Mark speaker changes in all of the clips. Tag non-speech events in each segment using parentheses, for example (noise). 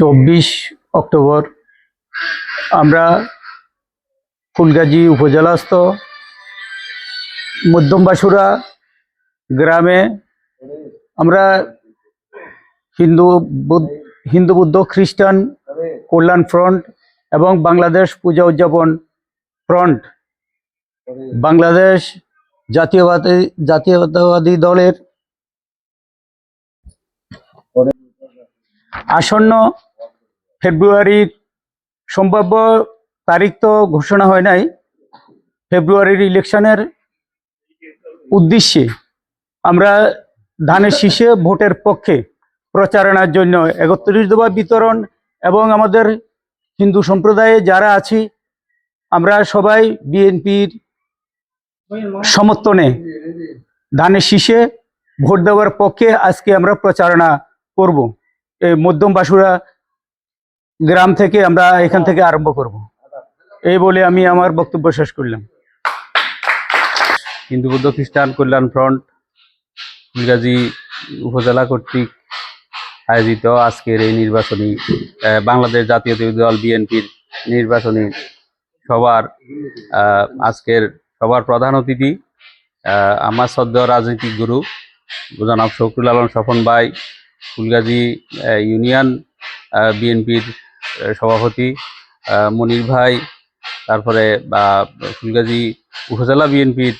Speaker 1: চব্বিশ অক্টোবর আমরা ফুলগাজী উপজেলাস্থ মধ্যমবাসুরা গ্রামে আমরা হিন্দু হিন্দু বুদ্ধ খ্রিস্টান কল্যাণ ফ্রন্ট এবং বাংলাদেশ পূজা উদযাপন ফ্রন্ট বাংলাদেশ জাতীয়বাদী জাতীয়তাবাদী দলের আসন্ন ফেব্রুয়ারির সম্ভাব্য তারিখ তো ঘোষণা হয় নাই ফেব্রুয়ারির ইলেকশনের উদ্দেশ্যে আমরা ধানের শীষে ভোটের পক্ষে প্রচারণার জন্য একত্রিশ দফা বিতরণ এবং আমাদের হিন্দু সম্প্রদায়ে যারা আছি আমরা সবাই বিএনপির সমর্থনে ধানের শীষে ভোট দেওয়ার পক্ষে আজকে আমরা প্রচারণা করব মধ্যম বাসুরা গ্রাম থেকে আমরা এখান থেকে আরম্ভ করব। এই বলে আমি আমার বক্তব্য শেষ করলাম হিন্দু বৌদ্ধ খ্রিস্টান কল্যাণ ফ্রন্ট ইংরাজি উপজেলা কর্তৃক আয়োজিত আজকের এই নির্বাচনী বাংলাদেশ জাতীয় দল বিএনপির নির্বাচনী সবার আজকের সবার প্রধান অতিথি আমার সদ্য রাজনৈতিক গুরু জনাব শকরুল আলম স্বপন ভাই ফুলগাজী ইউনিয়ন বিএনপির সভাপতি মনির ভাই তারপরে ফুলগাজী উপজেলা বিএনপির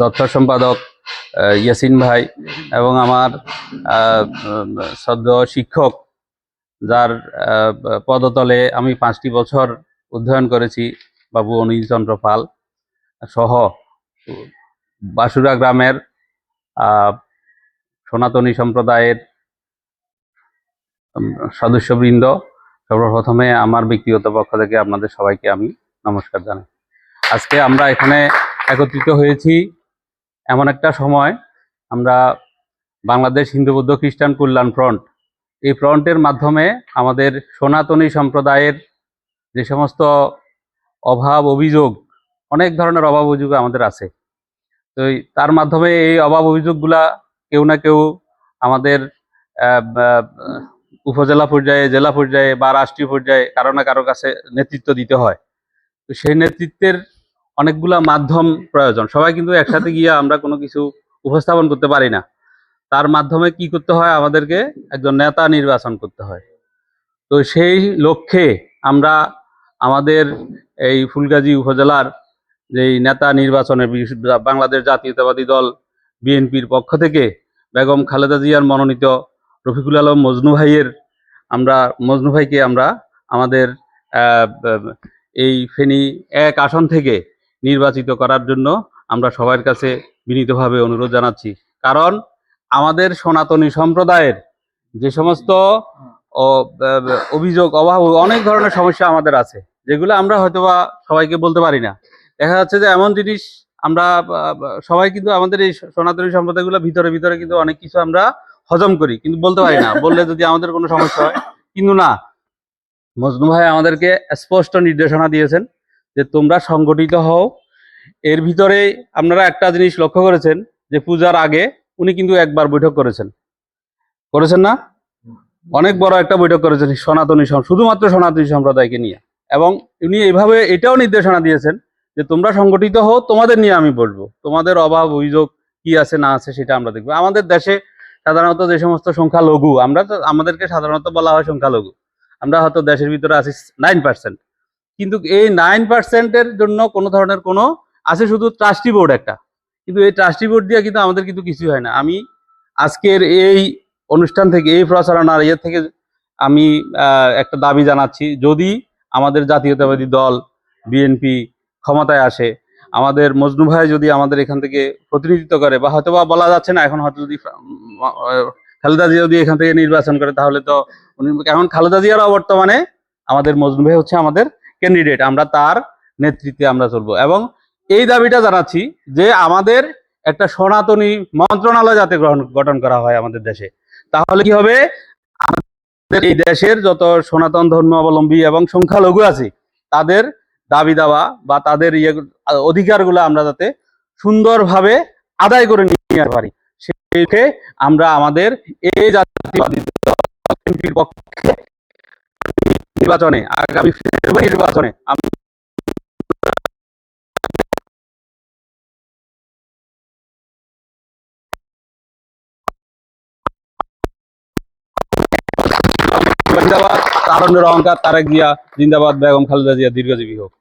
Speaker 1: দপ্তর সম্পাদক ইয়াসিন ভাই এবং আমার সদ্য শিক্ষক যার পদতলে আমি পাঁচটি বছর অধ্যয়ন করেছি বাবু অনিল চন্দ্র পাল সহ বাসুরা গ্রামের সনাতনী সম্প্রদায়ের সদস্যবৃন্দ সর্বপ্রথমে আমার ব্যক্তিগত পক্ষ থেকে আপনাদের সবাইকে আমি নমস্কার জানাই আজকে আমরা এখানে একত্রিত হয়েছি এমন একটা সময় আমরা বাংলাদেশ হিন্দু বৌদ্ধ খ্রিস্টান কল্যাণ ফ্রন্ট এই ফ্রন্টের মাধ্যমে আমাদের সনাতনী সম্প্রদায়ের যে সমস্ত অভাব অভিযোগ অনেক ধরনের অভাব অভিযোগ আমাদের আছে তো তার মাধ্যমে এই অভাব অভিযোগগুলা কেউ না কেউ আমাদের উপজেলা পর্যায়ে জেলা পর্যায়ে বা রাষ্ট্রীয় পর্যায়ে কারো না কারো কাছে নেতৃত্ব দিতে হয় তো সেই নেতৃত্বের অনেকগুলা মাধ্যম প্রয়োজন সবাই কিন্তু একসাথে গিয়ে আমরা কোনো কিছু উপস্থাপন করতে পারি না তার মাধ্যমে কি করতে হয় আমাদেরকে একজন নেতা নির্বাচন করতে হয় তো সেই লক্ষ্যে আমরা আমাদের এই ফুলগাজী উপজেলার যেই নেতা নির্বাচনের বাংলাদেশ জাতীয়তাবাদী দল বিএনপির পক্ষ থেকে বেগম খালেদা জিয়ার মনোনীত রফিকুল আলম মজনু ভাইয়ের আমরা মজনু ভাইকে আমরা আমাদের এই ফেনি এক আসন থেকে নির্বাচিত করার জন্য আমরা সবার কাছে বিনীতভাবে অনুরোধ জানাচ্ছি কারণ আমাদের সনাতনী সম্প্রদায়ের যে সমস্ত অভিযোগ অভাব অনেক ধরনের সমস্যা আমাদের আছে যেগুলো আমরা হয়তোবা সবাইকে বলতে পারি না দেখা যাচ্ছে যে এমন জিনিস আমরা সবাই কিন্তু আমাদের এই সনাতনী সম্প্রদায়গুলো ভিতরে ভিতরে কিন্তু অনেক কিছু আমরা হজম করি কিন্তু বলতে পারি না (laughs) বললে যদি আমাদের কোনো সমস্যা হয় কিন্তু না মজনু ভাই আমাদেরকে স্পষ্ট নির্দেশনা দিয়েছেন যে তোমরা সংগঠিত হও এর ভিতরে আপনারা একটা জিনিস লক্ষ্য করেছেন যে পূজার আগে উনি কিন্তু একবার বৈঠক করেছেন করেছেন না অনেক বড় একটা বৈঠক করেছেন সনাতনী শুধুমাত্র সনাতনী সম্প্রদায়কে নিয়ে এবং উনি এইভাবে এটাও নির্দেশনা দিয়েছেন যে তোমরা সংগঠিত হও তোমাদের নিয়ে আমি বলবো তোমাদের অভাব অভিযোগ কি আছে না আছে সেটা আমরা দেখবো আমাদের দেশে সাধারণত যে সমস্ত সংখ্যালঘু আমরা তো আমাদেরকে সাধারণত বলা হয় সংখ্যালঘু আমরা হয়তো দেশের ভিতরে আছি নাইন পার্সেন্ট কিন্তু এই নাইন পার্সেন্টের জন্য কোনো ধরনের কোনো আছে শুধু ট্রাস্টি বোর্ড একটা কিন্তু এই ট্রাস্টি বোর্ড দিয়ে কিন্তু আমাদের কিন্তু কিছুই হয় না আমি আজকের এই অনুষ্ঠান থেকে এই প্রচারণার ইয়ে থেকে আমি একটা দাবি জানাচ্ছি যদি আমাদের জাতীয়তাবাদী দল বিএনপি ক্ষমতায় আসে আমাদের মজনু ভাই যদি আমাদের এখান থেকে প্রতিনিধিত্ব করে বা হয়তো বা বলা যাচ্ছে না এখন হয়তো যদি খালেদা জিয়া যদি এখান থেকে নির্বাচন করে তাহলে তো এখন খালেদা জিয়ারও বর্তমানে আমাদের মজনু ভাই হচ্ছে আমাদের ক্যান্ডিডেট আমরা তার নেতৃত্বে আমরা চলবো এবং এই দাবিটা জানাচ্ছি যে আমাদের একটা সনাতনী মন্ত্রণালয় যাতে গ্রহণ গঠন করা হয় আমাদের দেশে তাহলে কি হবে আমাদের এই দেশের যত সনাতন ধর্মাবলম্বী এবং সংখ্যালঘু আছে তাদের দাবি দাওয়া বা তাদের ইয়ে অধিকারগুলো আমরা যাতে সুন্দরভাবে আদায় করে নিতে পারি সেক্ষেত্রে আমরা আমাদের এই জাতীয় পক্ষে নির্বাচনে আগামী ফেব্রুয়ারি নির্বাচনে জিন্দাবাদ তারণ্যের অহংকার তারেক জিয়া জিন্দাবাদ বেগম খালেদা জিয়া দীর্ঘজীবী হোক